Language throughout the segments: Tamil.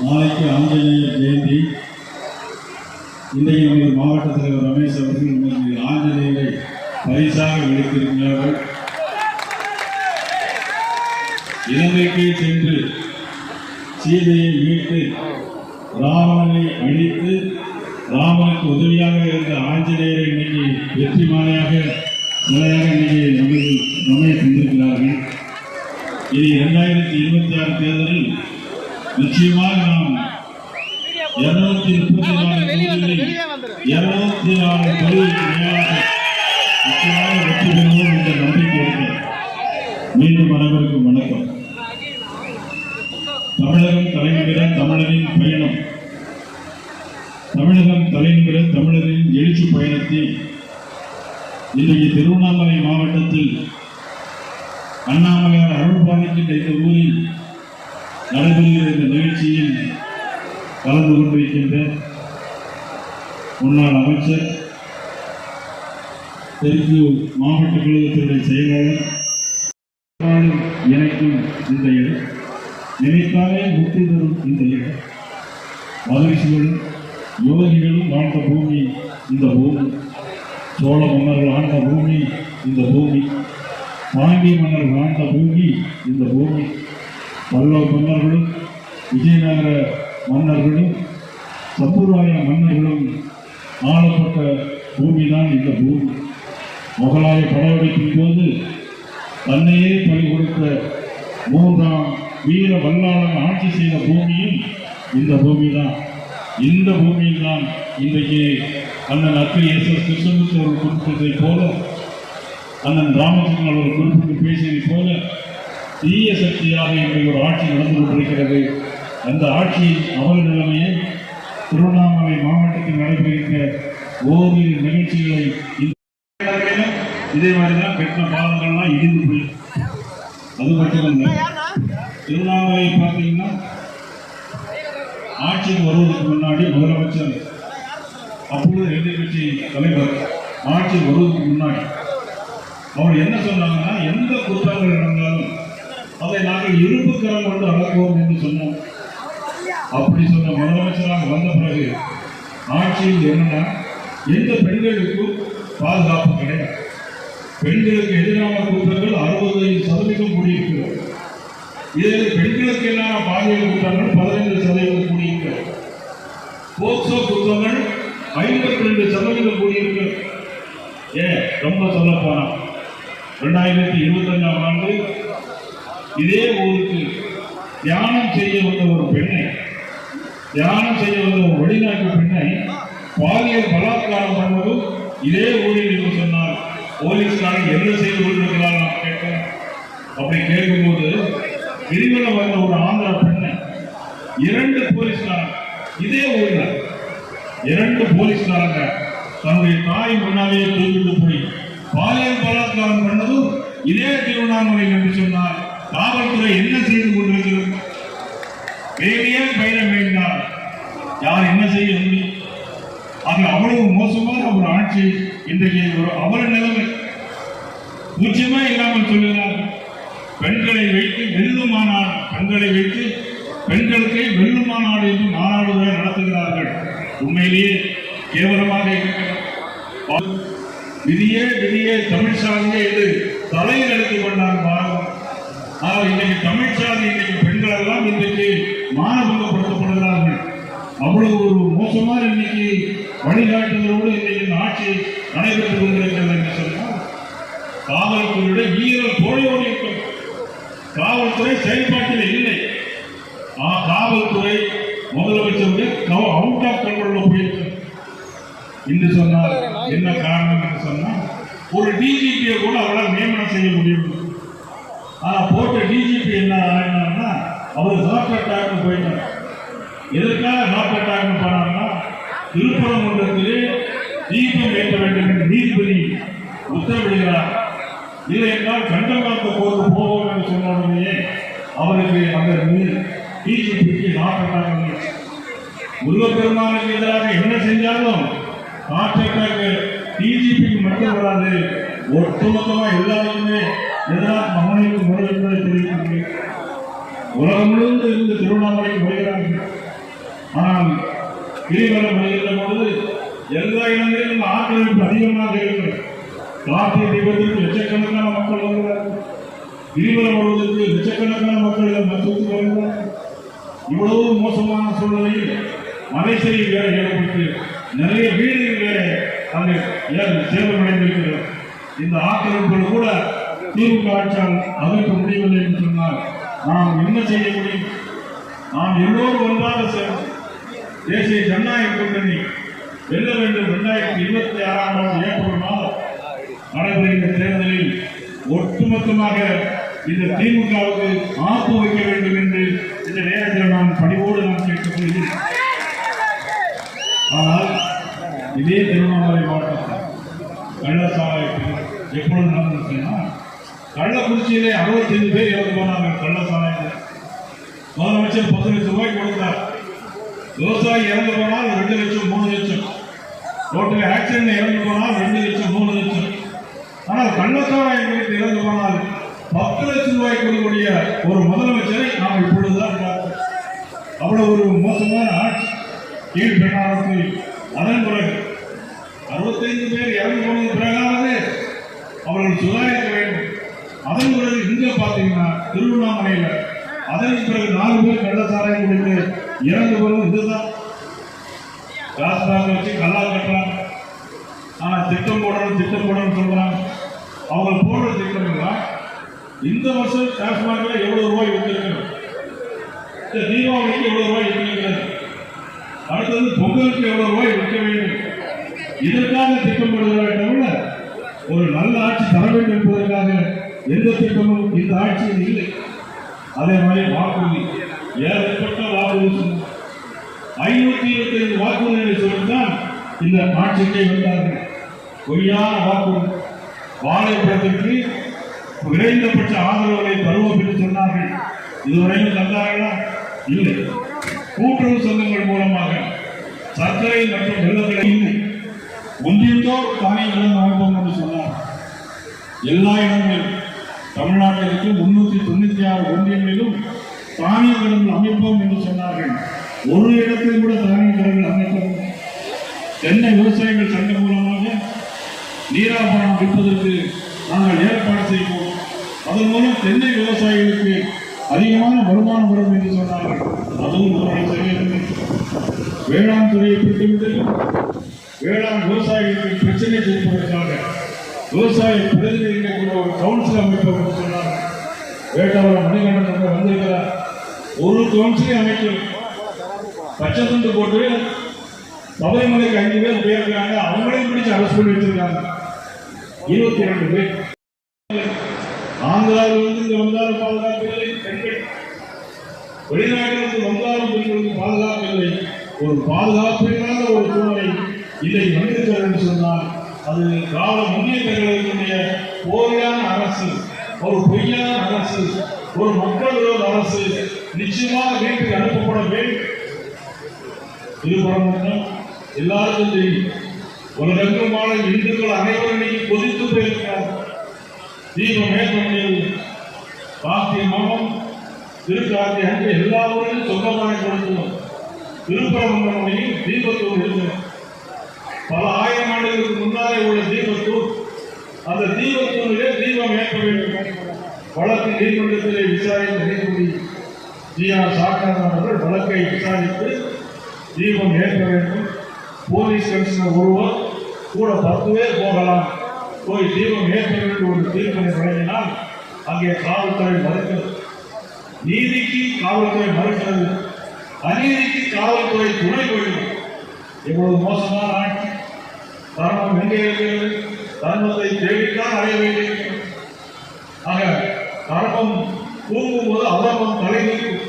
நாளைக்கு ஆஞ்சநேயர் ஜெயந்தி இன்றைக்கு நமது மாவட்ட தலைவர் ரமேஷ் அவர்கள் நமது ஆஞ்சநேயரை பரிசாக விடுத்திருக்கிறார்கள் இலங்கைக்கு சென்று சீதையை மீட்டு ராவணனை அழித்து ராமனுக்கு உதவியாக இருந்த ஆஞ்சநேயரை இன்னைக்கு வெற்றி மாலையாக சிலையாக இன்னைக்கு நமது நம்மை தந்திருக்கிறார்கள். இனி இரண்டாயிரத்தி இருபத்தி ஆறு தேர்தலில் நிச்சயமாக நாம் இருநூத்தி முப்பத்தி நாலு இருநூத்தி நாலு நிச்சயமாக வெற்றி பெறுவோம் என்ற நம்பிக்கை மீண்டும் அனைவருக்கும் வணக்கம். தமிழகம் தலைநகர தமிழரின் பயணம். தமிழகம் தலைநகர தமிழரின் எழுச்சி பயணத்தில் இன்றைக்கு திருவண்ணாமலை மாவட்டத்தில் அண்ணாமலையார் அருள் பாலிக்கின்ற இந்த ஊரில் நடைபெறுகிற இந்த நிகழ்ச்சியில் கலந்து கொண்டிருக்கின்ற முன்னாள் அமைச்சர் தெற்கு மாவட்ட கழகத்தினுடைய செயலாளர் இணைக்கும் இந்த இடம். நினைத்தாலே முக்தி தரும் இந்த இடம். மகிழ்ச்சிகளும் யோகிகளும் வாழ்ந்த பூமி இந்த பூமி. சோழ மன்னர்கள் ஆண்ட பூமி இந்த பூமி. பாண்டிய மன்னர்கள் வாழ்ந்த பூமி இந்த பூமி. பல்லவ மன்னர்களும் விஜயநகர மன்னர்களும் சம்புராய மன்னர்களும் ஆளப்பட்ட பூமிதான் இந்த பூமி. முகலாய படையெடுப்பின் போது தன்னையே பறி கொடுத்த மூன்றாம் வீர வல்லாளன் ஆட்சி செய்த பூமியும் இந்த பூமிதான். இந்த பூமியில் தான் இன்றைக்கு அண்ணன் அக்கை எஸ் கிருஷ்ணமூர்த்தி அவர்கள் குறிப்பிட்டதைப் போல அண்ணன் ராமச்சந்திரன் அவர்கள் குறிப்பிட்டு பேசியதைப் போல தீய சக்தியாக இன்றைக்கு ஒரு ஆட்சி நடந்து கொண்டிருக்கிறது. அந்த ஆட்சியின் அவல நிலைமையை திருவண்ணாமலை மாவட்டத்தில் நடைபெறுகின்ற ஓரிரு நிகழ்ச்சிகளை இதே மாதிரி தான் கட்டின பாலங்கள்லாம் இடிந்து போயிடும். அது மட்டும் இல்லை திருவண்ணாமலை பார்த்தீங்கன்னா ஆட்சிக்கு வருவதற்கு முன்னாடி முதலமைச்சர் அப்பொழுது எதிர்கட்சி தலைவர் ஆட்சி வருவதற்கு முன்னாடி அவர் என்ன சொன்னாங்கன்னா எந்த குற்றங்கள் நடந்தாலும் அதை நாங்கள் இருப்பு கரம் கொண்டு அடக்குவோம் என்று சொன்னோம். அப்படி சொன்ன முதலமைச்சராக வந்த பிறகு ஆட்சியில் என்னன்னா எந்த பெண்களுக்கும் பாதுகாப்பு கிடையாது. பெண்களுக்கு எதிரான குற்றங்கள் அறுபது சதவீதம் கூடியிருக்கிறது. இதில் பெண்களுக்கு எதிரான பாலியல் குற்றங்கள் பதினைந்து சதவீதம் கூடியிருக்கிறது. போக்சோ குற்றங்கள் ஐம்பத்தி ரெண்டு சதவீதம் கூடியிருக்கிறது. ஏன்? ரொம்ப சொல்லப்போனா போனா. ரெண்டாயிரத்தி இருபத்தஞ்சாம் ஆண்டு இதே ஊருக்கு தியானம் செய்ய வந்த ஒரு பெண்ணை தியானம் செய்ய வந்த ஒரு வெளிநாட்டு பெண்ணை பாலியல் பலாத்காரம் பண்ணுவதும் இதே ஊரில் என்று சொன்னார் போலீஸ்காரன் என்ன செய்து கொண்டிருக்கிறார் நான் கேட்டேன் அப்படி கேட்கும்போது கிரிவலம் வந்த ஒரு ஆந்திர பெண்ணை இரண்டு போலீஸ்காரன் இதே ஊரில் இரண்டு போலீஸ்காரங்க தன்னுடைய தாய் முன்னாலேயே தூக்கிட்டு போய் பாலியல் பலாத்காரம் பண்ணதும் இதே திருவண்ணாமலை என்று சொன்னார் காவல்துறை என்ன செய்து கொண்டிருக்கிறது? வேலையே பயிர வேண்டாம். யார் என்ன செய்ய முடியும்? அது அவ்வளவு மோசமான ஒரு ஆட்சி இன்றைக்கு ஒரு அவல நிலைமை. பூஜ்யமே இல்லாமல் சொல்லுகிறார். பெண்களை வைத்து வெல்லும் மாநாடு பெண்களை வைத்து பெண்களுக்கு வெல்லும் மாநாடு என்று மாநாடுகளை நடத்துகிறார்கள். உண்மையிலேயே கேவலமாக இருக்கிறது. விதியே விதியே தமிழ் சாதியே என்று தலையில் எடுத்துக் கொண்டார் ஆனால் இன்றைக்கு தமிழ் சாதி இன்றைக்கு பெண்கள் எல்லாம் இன்றைக்கு மானபங்கப்படுத்தப்படுகிறார்கள். அவ்வளவு ஒரு மோசமான இன்னைக்கு வழிகாட்டுதலோடு இன்றைக்கு இந்த ஆட்சி நடைபெற்றுக் கொண்டிருக்கிறது என்று சொன்னால் காவல்துறையுடைய வீரர் தோழையோடு இருக்கும் காவல்துறை செயல்பாட்டில் இல்லை. ஆ, காவல்துறை முதலமைச்சருடைய அவுட் ஆஃப் கண்ட்ரோல் போயிருக்கு என்று சொன்னால் என்ன காரணம் என்று சொன்னால் ஒரு டிஜிபியை கூட அவரால் நியமனம் செய்ய முடியும் ஆனா போட்ட டிஜிபி என்ன ஆனார்னா அவர் ஹார்ட் அட்டாக்னு போயிட்டார். எதற்காக ஹார்ட் அட்டாக்னு போனார்னா திருப்பரங்குன்றத்திலே தீபம் ஏற்ற வேண்டும் என்று நீதிபதி உத்தரவிடுகிறார். இல்லை என்றால் கண்டங்காத்த போருக்கு போவோம் என்று சொன்ன உடனேயே அவருக்கு அந்த டிஜிபிக்கு ஹார்ட் அட்டாக் வந்துச்சு. முருகப்பெருமானுக்கு எதிராக என்ன செஞ்சாலும் ஹார்ட் அட்டாக் டிஜிபிக்கு மட்டும் வராது. ஒட்டுமொத்தமாக எல்லாருக்குமே எதிராக மகனுக்கு முறை என்பதை தெரிவிக்கிறேன் உலகம் முழுவதும் இருந்து திருவண்ணாமலைக்கு வருகிறார்கள். ஆனால் கிரிவலம் வருகின்ற பொழுது எல்லா இடங்களிலும் ஆக்கிரமிப்பு அதிகமாக இருக்கிறது. கார்த்திகை தீபத்திற்கு லட்சக்கணக்கான மக்கள் வருகிறார்கள். கிரிவலம் வருவதற்கு லட்சக்கணக்கான மக்கள் மருத்துவத்துக்கு வருகிறார்கள். இவ்வளவு மோசமான சூழ்நிலையில் மலைசரி வேலை ஏற்பட்டு நிறைய வீடுகள் வேற அங்கு சேதமடைந்திருக்கிறது. இந்த ஆக்கிரமிப்புகள் கூட திமுக ஆட்சியால் அதற்கு முடியவில்லை என்று சொன்னால் நாம் என்ன செய்ய முடியும்? நாம் எல்லோரும் ஒன்றாக சார் தேசிய ஜனநாயக கூட்டணி வெல்ல வேண்டும். இரண்டாயிரத்தி இருபத்தி ஆறாம் ஆண்டு ஏப்ரல் மாதம் நடைபெறுகின்ற தேர்தலில் ஒட்டுமொத்தமாக இந்த திமுகவுக்கு ஆப்பு வைக்க வேண்டும் என்று இந்த நேரத்தில் நான் பணிவோடு நான் கேட்டுக்கொள்கிறேன் ஆனால் இதே திருவண்ணாமலை மாவட்டத்தில் கள்ளசாலை எப்பொழுது நடந்துச்சுன்னா கள்ளக்குறிச்சியிலே அறுபத்தைந்து பேர் இறந்து போனாங்க. கள்ளசாலையில் முதலமைச்சர் பத்து லட்சம் ரூபாய் கொடுத்தார். விவசாயி இறந்து போனால் ரெண்டு லட்சம் மூணு லட்சம். ரோட்டில் ஆக்சிடென்ட் இறந்து போனால் ரெண்டு லட்சம் மூணு லட்சம். ஆனால் கள்ளச்சாராயம் இறந்து போனால் பத்து லட்சம் ரூபாய் கொடுக்கக்கூடிய ஒரு முதலமைச்சரை நாம் இப்பொழுதுதான் பார்த்தோம் அவ்வளவு ஒரு மோசமான ஆட்சி. கீழ் பெண்ணாரத்தில் அதன் பிறகு அறுபத்தைந்து பேர் இறந்து போனது பிறகாவது அவர்கள் சுதாரி வேண்டும் அதன் பிறகு இங்க பார்த்தீங்கன்னா திருவண்ணாமலையில. அதன் பிறகு நாலு பேர் கள்ளச்சாராயம் குடித்து இறந்து வரும் இதுதான். ராஜ்பாக வச்சு கல்லா கட்டுறாங்க. ஆனா திட்டம் போடணும் திட்டம் போடணும்னு சொல்றாங்க. அவங்க போடுற திட்டம் இந்த வருஷம் டாஸ்மார்க்ல எவ்வளவு ரூபாய் வித்திருக்கிறது? இந்த தீபாவளிக்கு எவ்வளவு ரூபாய் வித்திருக்கிறது? அடுத்தது பொங்கலுக்கு எவ்வளவு ரூபாய் விற்க வேண்டும்? இதற்காக திட்டம் போடுகிறாரே ஒரு நல்ல ஆட்சி தர வேண்டும் என்பதற்காக எந்த திட்டமும் இந்த ஆட்சியில் இல்லை. அதே மாதிரி வாக்குறுதி. ஏகப்பட்ட வாக்குறுதி. ஐநூத்தி இருபத்தி ஐந்து வாக்குறுதிகளை சொல்லித்தான் இந்த ஆட்சிக்கே வந்தார்கள். பொய்யான வாக்குறுதி. வாழைப்படத்திற்கு குறைந்தபட்ச ஆதரவுகளை தருவோம் என்று சொன்னார்கள். இதுவரையும் தந்தார்களா? இல்லை. கூட்டுறவு சங்கங்கள் மூலமாக சர்க்கரை மற்றும் வெள்ளங்களை இல்லை. ஒன்றியத்தோர் தானியங்களும் அமைப்போம் என்று சொன்னார் எல்லா இடங்களிலும். தமிழ்நாட்டிற்கு முன்னூத்தி தொண்ணூத்தி ஆறு ஒன்றியங்களிலும் தானிய கடன்கள் அமைப்போம் என்று சொன்னார்கள். ஒரு இடத்தில் கூட தானிய கடன்கள் அமைப்போம். தென்னை விவசாயிகள் சங்கம் மூலமாக நீராபரணம் விற்பதற்கு நாங்கள் ஏற்பாடு செய்வோம். அதன் மூலம் தென்னை விவசாயிகளுக்கு அதிகமான வருமானம் வரும் என்று சொன்னார்கள். அதுவும் அவர்கள் வேளாண் துறையை பிடித்துவிட்டு வேளாண் விவசாயிகளுக்கு பிரச்சனை செய்வதற்காக விவசாய பிரதிநிதிகளை ஒரு கவுன்சில் அமைப்போம் என்று வேட்டவரம் மணிகண்டன் வந்திருக்கிறார். ஒரு கவுன்சிலை அமைக்கல பச்சை துண்டு போட்டு சபரிமலைக்கு ஐந்து பேர் போயிருக்கிறாங்க. அவங்களையும் பிடிச்சு அரசு பண்ணி வச்சிருக்காங்க. இருபத்தி இரண்டு பேர். ஆந்திராவிலிருந்து இங்க வந்தாலும் பாதுகாப்பில்லை பெண்கள் வெளிநாட்டிலிருந்து வந்தாலும் பெண்களுக்கு பாதுகாப்பு இல்லை. ஒரு பாதுகாப்பு இல்லாத ஒரு சூழ்நிலை இதை வந்திருக்கிறது என்று சொன்னால் அது கால முன்னேற்றங்களுடைய போலியான அரசு ஒரு பொய்யான அரசு ஒரு மக்கள் விரோத அரசு நிச்சயமாக வீட்டுக்கு அனுப்பப்பட வேண்டும். இது பரமட்டம் எல்லாருக்கும் தெரியும். உலகெங்கும் வாழும் இந்துக்கள் அனைவரும் இன்னைக்கு கொதித்து போயிருக்கிறார் தீபம் ஏற்ற முடியவில்லை. கார்த்திகை மாதம் திருக்கார்த்தி அன்று எல்லா ஊரிலும் சொந்தமாக கொடுத்தோம் திருப்பரங்குன்றையில் தீபத்தோடு இருந்தோம் பல ஆயிரம் ஆண்டுகளுக்கு உள்ள தீபத்தூர் அந்த தீபத்தூரிலே தீபம் ஏற்ற வேண்டும். வழக்கு நீதிமன்றத்திலே விசாரித்த நீதிபதி ஜி ஆர் சாக்காரன் அவர்கள் வழக்கை விசாரித்து தீபம் ஏற்க வேண்டும். போலீஸ் கமிஷனர் ஒருவர் கூட பத்து பேர் போகலாம். போய் தீபம் ஏற்க வேண்டும் ஒரு தீர்ப்பினை வழங்கினால் அங்கே காவல்துறை மறுக்கிறது. நீதிக்கு காவல்துறை மறுக்கிறது. அநீதிக்கு காவல்துறை துணை கொள்ளும் எவ்வளவு மோசமான ஆட்சி. காரணம் எங்கே தர்மத்தை தேடித்தான் அடைய வேண்டியிருக்கும் ஆக தர்மம் தூங்கும்போது அதர்மம் தலைநிற்கும்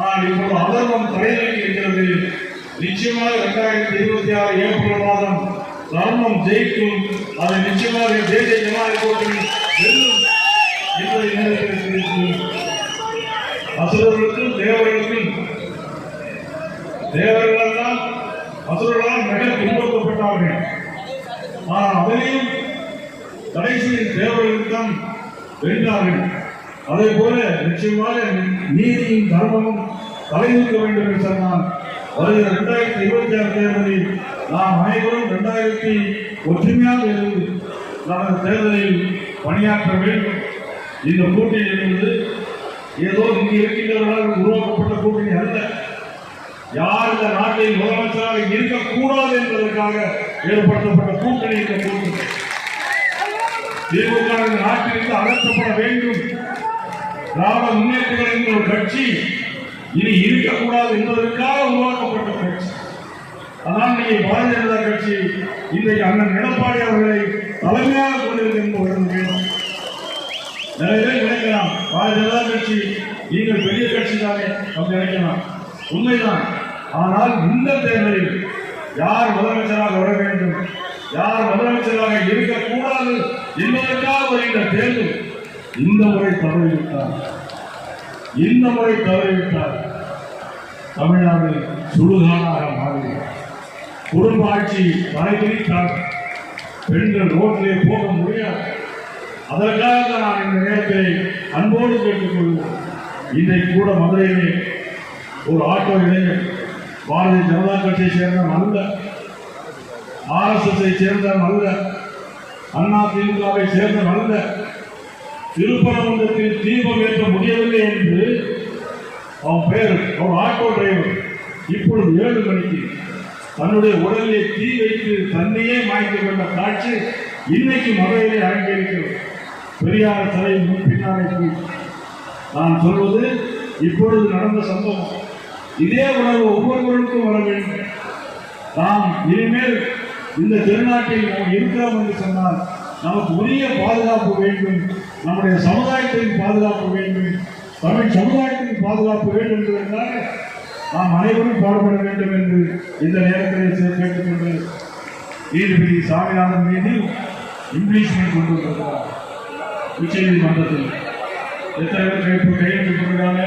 ஆனால் இப்போது அதர்மம் தலை இருக்கிறது. நிச்சயமாக இரண்டாயிரத்தி இருபத்தி ஆறு ஏப்ரல் மாதம் தர்மம் ஜெயிக்கும். அது நிச்சயமாக தேசிய ஜனநாயக கூட்டணி வெல்லும் என்பதை அசுரர்களுக்கும் தேவர்களுக்கும் தேவர்கள் தான் மிக கடைசியில் தேவர்கள் தான் வென்றார்கள். அதே போல நிச்சயமாக நீதியும் தர்மமும் தலைநிற்க வேண்டும் என்று சொன்னால் வருகிற இரண்டாயிரத்தி இருபத்தி ஆறு தேர்தலில் நாம் அனைவரும் இரண்டாயிரத்தி ஒற்றுமையாக இருந்து நமது தேர்தலில் பணியாற்ற வேண்டும். இந்த கூட்டணி என்பது ஏதோ இங்கு இருக்கின்றவர்களால் உருவாக்கப்பட்ட கூட்டணி அல்ல. யார் இந்த நாட்டில் முதலமைச்சராக இருக்கக்கூடாது என்பதற்காக ஏற்படுத்தப்பட்ட கூட்டணி இந்த கூட்டணி திமுக நாட்டிலிருந்து அகற்றப்பட வேண்டும். திராவிட முன்னேற்றங்கள் என்ற ஒரு கட்சி இனி இருக்கக்கூடாது என்பதற்காக உருவாக்கப்பட்ட கட்சி. அதான் நீங்க பாரதிய ஜனதா கட்சி இன்றைக்கு அண்ணன் எடப்பாடி அவர்களை தலைமையாக கொண்டிருக்கின்ற வேண்டும் நிறைய நினைக்கலாம் பாரதிய ஜனதா கட்சி நீங்கள் பெரிய கட்சி தானே அப்படி நினைக்கலாம். உண்மைதான். ஆனால் இந்த தேர்தலில் யார் முதலமைச்சராக வர வேண்டும்? யார் முதலமைச்சராக இருக்கக்கூடாது என்பதற்காக வருகின்ற தேர்தல் இந்த முறை தவறிவிட்டார். இந்த முறை தவறிவிட்டார். தமிழ்நாடு சுடுகாடாக மாறி குடும்ப ஆட்சி தலைவிரித்தார் பெண்கள் ரோட்டிலே போக முடியாது. அதற்காக நான் இந்த நேரத்தில் அன்போடு கேட்டுக்கொள்வோம் இன்றைக்கு கூட மதுரையிலே ஒரு ஆட்டோ இளைஞர் பாரதிய ஜனதா கட்சியை சேர்ந்த நல்ல ஆர்எஸ்எஸ்ஐ சேர்ந்தவன் அல்ல அண்ணா திமுகவை சேர்ந்தவன் அல்ல திருப்பரங்குன்றத்தில் தீபம் ஏற்ற முடியவில்லை என்று அவன் பெயர் அவன் ஆட்டோ டிரைவர். இப்பொழுது ஏழு மணிக்கு தன்னுடைய உடலிலே தீ வைத்து தன்னையே மாய்த்து கொண்ட காட்சி இன்னைக்கு மதுரையிலே அரங்கேறிக்கிறது பெரியார் தலை முன் பின்னாலே நான் சொல்வது இப்பொழுது நடந்த சம்பவம். இதே உணர்வு ஒவ்வொருவருக்கும் வர வேண்டும். நாம் இனிமேல் இந்த திருநாட்டில் நாம் இருக்கிறோம் என்று சொன்னால் நமக்கு உரிய பாதுகாப்பு வேண்டும். நம்முடைய சமுதாயத்தின் பாதுகாப்பு வேண்டும். தமிழ் சமுதாயத்தின் பாதுகாப்பு வேண்டும் என்பதற்காக நாம் அனைவரும் பாடுபட வேண்டும் என்று இந்த நேரத்தில் கேட்டுக்கொண்டு நீதிபதி சாமிநாதன் மீது இம்ப்ளீச்மெண்ட் கொண்டு வந்திருக்கிறார். உச்ச நீதிமன்றத்தில் எத்தனை பேர் கைப்பு கையெழுத்து போட்டிருக்காங்க?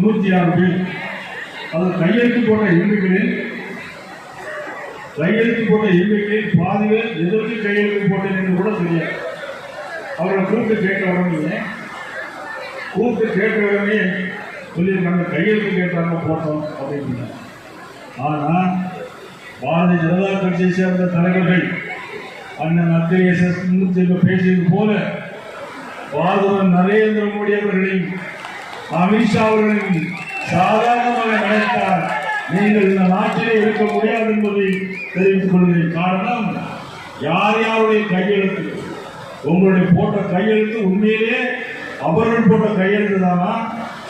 நூற்றி ஆறு பேர். அது கையெழுத்து போட்ட எண்ணிக்கையில் கையெழுத்து போட்ட எண்ணிக்கையில் பாதி பேர் எதற்கு கையெழுத்து போட்டேன் என்று கூட தெரியாது. அவரை கூப்பிட்டு கேட்க உடனே கூப்பிட்டு கேட்க உடனே சொல்லியிருக்காங்க கையெழுத்து கேட்டாங்க போட்டோம் அப்படின்னு. ஆனால் பாரதிய ஜனதா கட்சியை சேர்ந்த தலைவர்கள் அண்ணன் அத்திரை எஸ் பேசியது போல பாரதவர் நரேந்திர மோடி அவர்களையும் அமித்ஷா அவர்களையும் சாதாரணமாக நினைத்தார். நீங்கள் இந்த நாட்டிலே இருக்க முடியாது என்பதை தெரிவித்துக் கொள்கிறேன் காரணம் யார் யாருடைய கையெழுத்து? உங்களுடைய போட்ட கையெழுத்து உண்மையிலே அவர்கள் போட்ட கையெழுத்து தானா?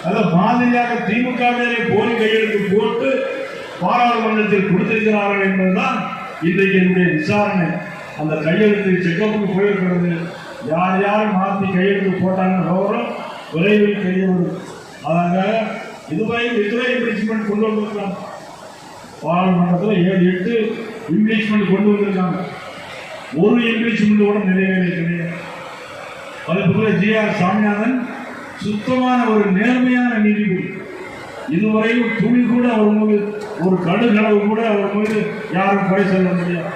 அதை மாதிரியாக திமுக மேலே போலி கையெழுத்து போட்டு பாராளுமன்றத்தில் கொடுத்திருக்கிறார்கள் என்பதுதான் இன்றைக்கு என்னுடைய விசாரணை. அந்த கையெழுத்து செக்கப்புக்கு போயிருக்கிறது. யார் யார் மாற்றி கையெழுத்து போட்டாங்க விவரம் விரைவில் தெரிய வரும். அதனால இதுவரை இதுவரை இம்ப்ளிமெண்ட் கொண்டு வந்திருக்காங்க பாராளுமன்றத்தில் ஏழு எட்டு இம்ப்ளீச்மெண்ட் கொண்டு வந்திருக்காங்க. ஒரு இம்ப்ளீச்மெண்ட் கூட நிறையவே கிடையாது அதுபோல ஜி ஆர் சாமிநாதன் சுத்தமான ஒரு நேர்மையான நீதிபதி. இதுவரையும் துணி கூட அவர் மீது ஒரு கடுகளவு கூட அவர் மீது யாரும் குறை சொல்ல முடியாது.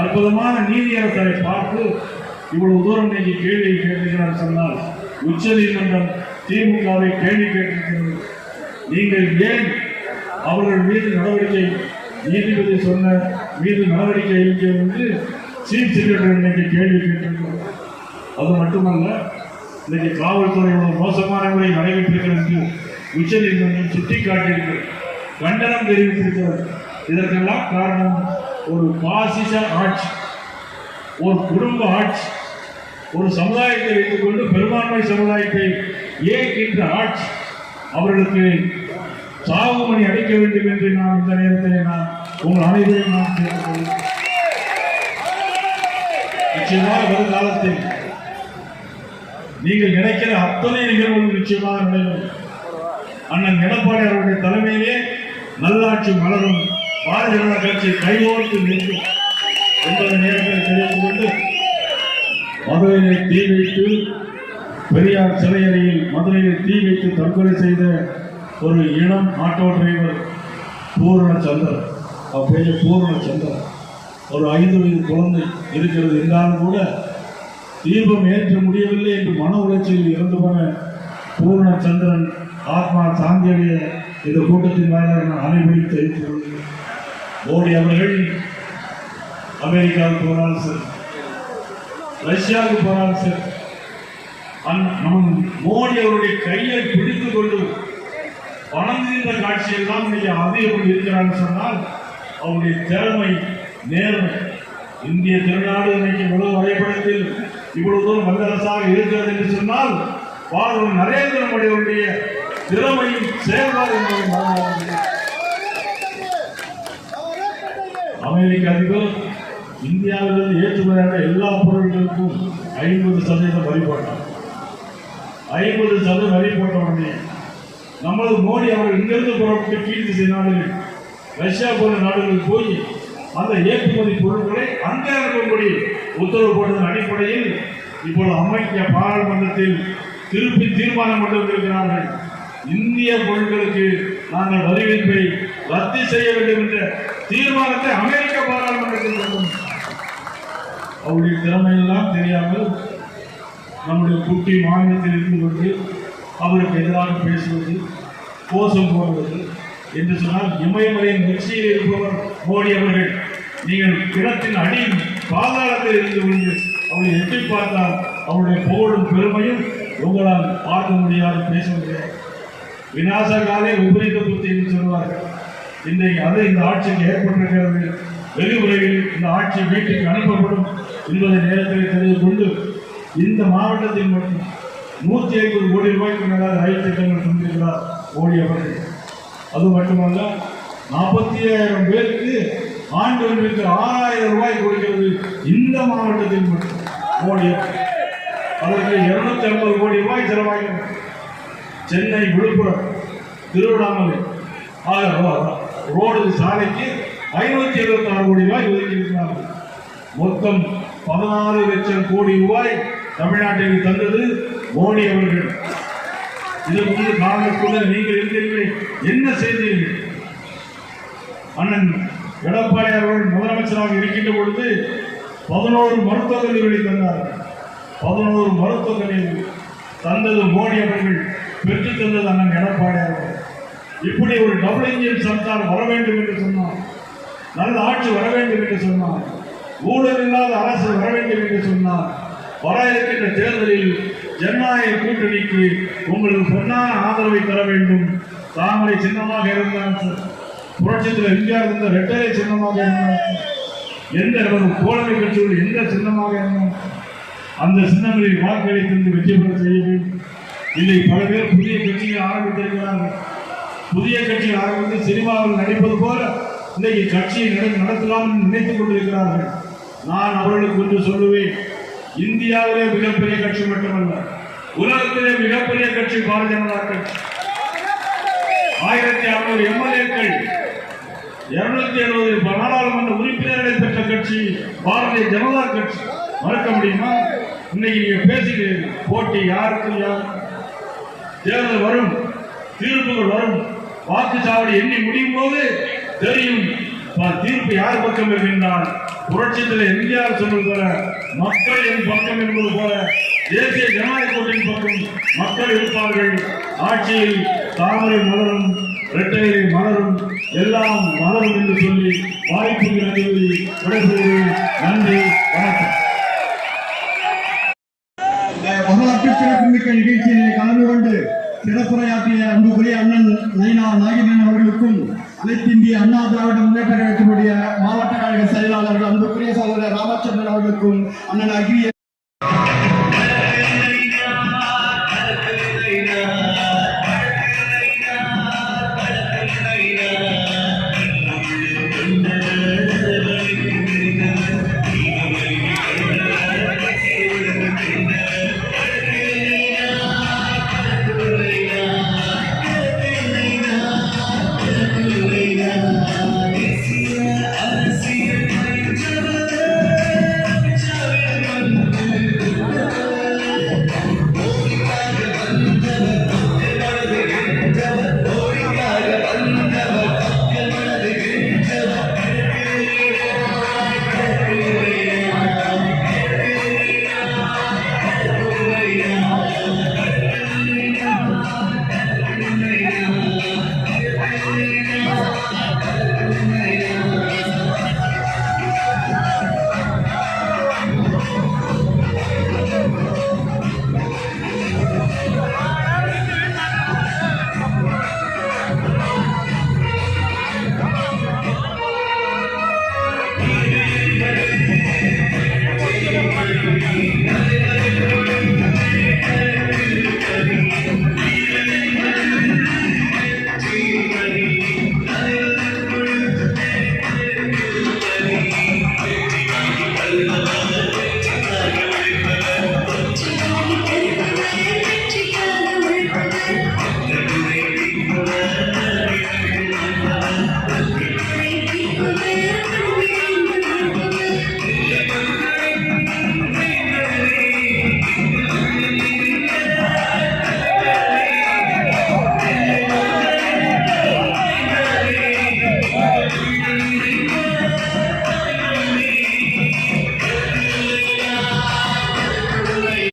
அற்புதமான நீதியரசரை பார்த்து இவ்வளவு தூரம் நீங்க கேள்வி கேட்டிருக்கிறார் சொன்னால் உச்ச நீதிமன்றம் திமுகவை கேள்வி கேட்டிருக்கிறது. நீங்கள் ஏன் அவர்கள் மீது நடவடிக்கை நீதிபதி சொன்ன மீது நடவடிக்கை எடுக்க வந்து சீஃப் செக்ரட்டரி இன்னைக்கு கேள்வி கேட்டிருக்கிறோம். அது மட்டுமல்ல இன்னைக்கு காவல்துறை ஒரு மோசமான முறை நடைபெற்றிருக்கிறது என்று சுட்டி காட்டியிருக்கிறது கண்டனம் தெரிவித்திருக்கிறது. இதற்கெல்லாம் காரணம் ஒரு பாசிச ஆட்சி ஒரு குடும்ப ஆட்சி ஒரு சமுதாயத்தை வைத்துக்கொண்டு பெரும்பான்மை சமுதாயத்தை ஏற்கின்ற ஆட்சி அவர்களுக்கு சாவுமணி அடிக்க வேண்டும் என்று நான் இந்த நேரத்தை நான் உங்கள் அனைவரையும் நான் கேட்டுக்கொள்கிறேன் நிச்சயமாக வருங்காலத்தில் நீங்கள் நினைக்கிற அத்தனை நிகழ்வுகள் நிச்சயமாக நடைபெறும். அண்ணன் எடப்பாடி அவருடைய தலைமையிலே நல்லாட்சி மலரும் பாரதிய ஜனதா கட்சி கைகோர்த்து நிற்கும் என்பதை நேரத்தில் தெரிந்து கொண்டு மதுரையிலே தீ வைத்து பெரியார் சிறையறையில் மதுரையில் தீ வைத்து தற்கொலை செய்த ஒரு இளம் ஆட்டோ டிரைவர் பூரண சந்திரன். அவர் பெயர் பூரண சந்திரன். ஒரு ஐந்து வயது குழந்தை இருக்கிறது என்றாலும் கூட தீபம் ஏற்ற முடியவில்லை என்று மன உளைச்சலில் இறந்து போன பூரண சந்திரன் ஆத்மா சாந்தியடைய இந்த கூட்டத்தின் வாயிலாக நான் அனைவரையும் தெரிவித்துக் கொள்கிறேன் மோடி அவர்கள் அமெரிக்காவுக்கு போனாலும் சரி ரஷ்யாவுக்கு போனாலும் சரி அந்- நம் மோடி அவருடைய கையை பிடித்துக் கொண்டு வணங்குகின்ற காட்சியில் தான் இன்னைக்கு அதிகம் இருக்கிறான்னு சொன்னால் அவருடைய திறமை நேர்மை. இந்திய திருநாடு இன்னைக்கு இவ்வளவு வரைபடத்தில் இவ்வளவு தூரம் வல்லரசாக இருக்கிறது என்று சொன்னால் பாரத நரேந்திர மோடி அவருடைய திறமையும் செயல்பாடு என்பதை அமெரிக்க அதிபர் இந்தியாவிலிருந்து ஏற்றுமதியான எல்லா பொருட்களுக்கும் ஐம்பது சதவீதம் வரி போட்டார். ஐம்பது சதவீதம் வரி போட்ட உடனே நமது மோடி அவர்கள் இங்கிருந்து புறப்பட்டு கீழ் திசை நாடுகள் ரஷ்யா போன்ற நாடுகளுக்கு போய் அந்த ஏற்றுமதி பொருட்களை அங்கே இருக்கும்படி உத்தரவு போட்டதன் அடிப்படையில் இப்பொழுது அமெரிக்க பாராளுமன்றத்தில் திருப்பி தீர்மானம் கொண்டு வந்திருக்கிறார்கள். இந்திய பொருட்களுக்கு நாங்கள் வரி விதிப்பை ரத்து செய்ய வேண்டும் என்ற தீர்மானத்தை அமெரிக்க பாராளுமன்றத்தில் அவருடைய திறமையெல்லாம் தெரியாமல் நம்முடைய குட்டி மாநிலத்தில் இருந்து கொண்டு அவருக்கு எதிராக பேசுவது கோஷம் போடுவது என்று சொன்னால் இமயமலையின் உச்சியில் இருப்பவர் மோடி அவர்கள். நீங்கள் கிணத்தின் அடி பாதாளத்தில் இருந்து கொண்டு அவரை எட்டி பார்த்தால் அவருடைய புகழும் பெருமையும் உங்களால் பார்க்க முடியாது பேச முடியாது. விநாச காலே விபரீத புத்தி என்று சொல்வார்கள் இன்றைக்கு அது இந்த ஆட்சிக்கு ஏற்பட்டிருக்கிறது. வெகு விரைவில் இந்த ஆட்சி வீட்டுக்கு அனுப்பப்படும் என்பதை நேரத்தில் தெரிந்து கொண்டு இந்த மாவட்டத்தில் மட்டும் நூற்றி ஐம்பது கோடி ரூபாய்க்கு மேலாக ரயில் திட்டங்கள் தந்திருக்கிறார் மோடி அவர்கள். அது மட்டுமல்ல நாற்பத்தி ஆயிரம் பேருக்கு ஆண்டு ஒன்றுக்கு ஆறாயிரம் ரூபாய் கொடுக்கிறது இந்த மாவட்டத்தில் மட்டும். மோடி அதற்கு இருநூத்தி ஐம்பது கோடி ரூபாய் செலவாகிறது. சென்னை விழுப்புரம் திருவண்ணாமலை. ரோடு சாலைக்கு ஐநூத்தி இருபத்தி ஆறு கோடி ரூபாய் ஒதுக்கியிருக்கிறார்கள் மொத்தம் பதினாறு லட்சம் கோடி ரூபாய் தமிழ்நாட்டிற்கு தந்தது மோடி அவர்கள் இதற்கு முன்பு நீங்கள் இருந்தீர்கள் என்ன செய்தீர்கள்? அண்ணன் எடப்பாடி அவர்கள் முதலமைச்சராக இருக்கின்ற பொழுது பதினோரு மருத்துவ கல்லூரிகளை தந்தார்கள் பதினோரு மருத்துவ கல்லூரி தந்தது மோடி அவர்கள் பெற்று தந்தது அண்ணன் எடப்பாடி அவர்கள். இப்படி ஒரு டபுள் இன்ஜின் சர்க்கார் வர வேண்டும் என்று சொன்னார். நல்ல ஆட்சி வர வேண்டும் என்று சொன்னார். ஊழல் இல்லாத அரசு வர வேண்டும் என்று சொன்னார். வர இருக்கின்ற தேர்தலில் ஜனநாயக கூட்டணிக்கு உங்களுக்கு பொன்னான ஆதரவை தர வேண்டும். தாமரை சின்னமாக இருந்தால் புரட்சியத்தில் புரட்சித்தில் எம்ஜிஆர் இருந்த ரெட்டரை சின்னமாக இருந்தால் எந்த ஒரு தோழமை கட்சிகள் எந்த சின்னமாக இருந்தால் அந்த சின்னங்களில் வாக்களித்து வெற்றி பெற செய்ய வேண்டும். இல்லை பல பேர் புதிய கட்சியை ஆரம்பித்திருக்கிறார்கள் புதிய கட்சி ஆரம்பித்து சினிமாவில் நடிப்பது போல இன்றைக்கு கட்சியை நட- நடத்தலாம் நினைத்துக் கொண்டிருக்கிறார்கள். நான் அவர்களுக்கு ஒன்று சொல்லுவேன். இந்தியாவிலே மிகப்பெரிய கட்சி மட்டுமல்ல உலகத்திலே மிகப்பெரிய கட்சி பாரதிய ஜனதா கட்சி. ஆயிரத்தி அறுநூறு எம்எல்ஏக்கள் இருநூத்தி எழுபது நாடாளுமன்ற உறுப்பினர்களை பெற்ற கட்சி பாரதிய ஜனதா கட்சி. மறக்க முடியுமா? இன்னைக்கு நீங்க பேசுகிறீர்கள் போட்டி யாருக்கு யார்? தேர்தல் வரும் தீர்ப்புகள் வரும். வாக்குச்சாவடி எண்ணி முடியும் போது தெரியும் தீர்ப்பு யார் பக்கம் இருக்கின்றான் புரட்சித்தில் எம்ஜிஆர் சொன்னது போல மக்கள் என் பக்கம் என்பது போல தேசிய ஜனநாயக கூட்டின் பக்கம் மக்கள் இருப்பார்கள். ஆட்சியில் தாமரை மலரும் இரட்டை மலரும் எல்லாம் மலரும் என்று சொல்லி வாய்ப்பு நன்றி நன்றி வணக்கம். வரலாற்று சிறப்புமிக்க நிகழ்ச்சியிலே கலந்து கொண்டு சிறப்புரையாற்றிய அன்புக்குரிய அண்ணன் நயினா நாகினன் அவர்களுக்கும் அனைத்து இந்திய அண்ணா திராவிட முன்னேற்ற